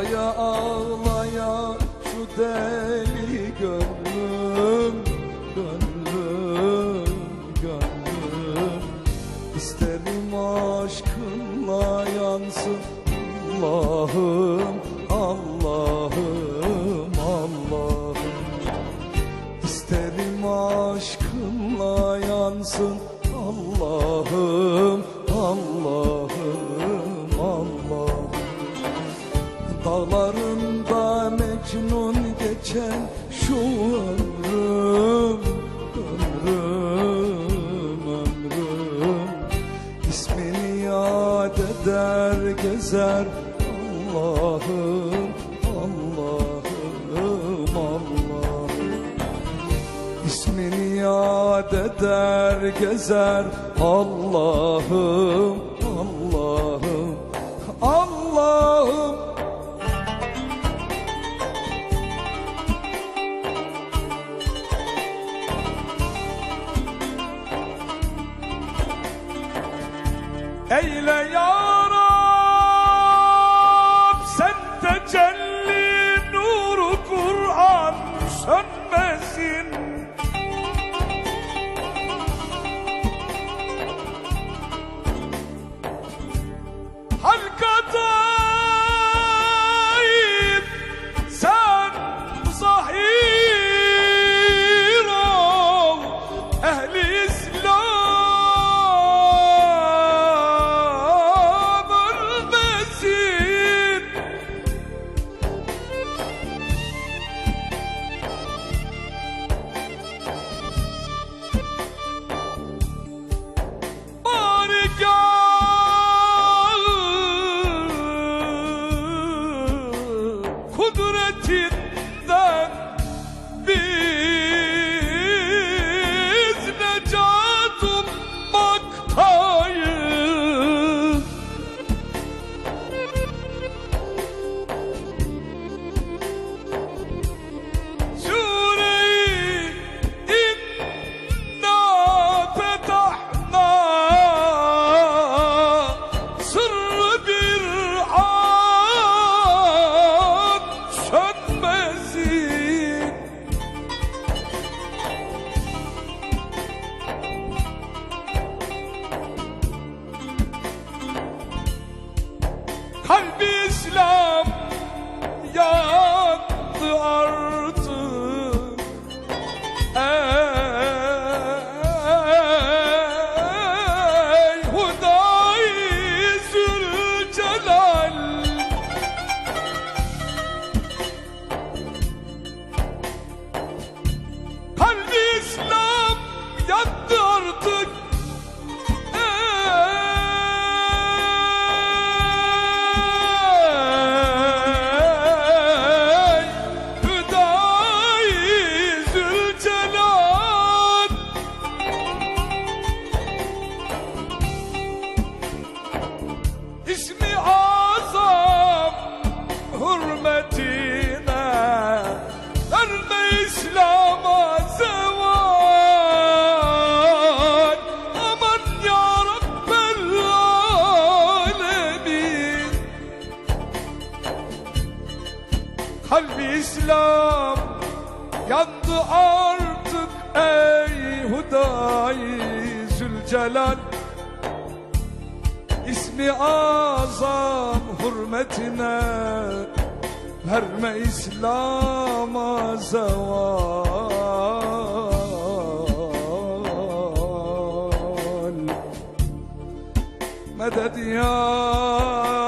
Ağlaya ağlaya şu deli gönlüm Gönlüm, gönlüm. İsterim aşkınla yansın Allah'ım, Allah'ım, Allah'ım. İsterim aşkınla yansın Allah'ım, Allah'ım, Dağlarında Mecnun geçen şu ömrüm Ömrüm, ömrüm. İsmini yad eder gezer Allah'ım, Allah'ım, Allah'ım. İsmini yad eder gezer Allah'ım, Eyle ya Kalbi İslam yandı hürmetine Verme İslam'a zeval? Aman ya Rabbel alemin. Kalbi İslam yandı artık ey Hudayi Zülcelal. İsmi azam hürmetine Verme İslam'a zeval. Medet ya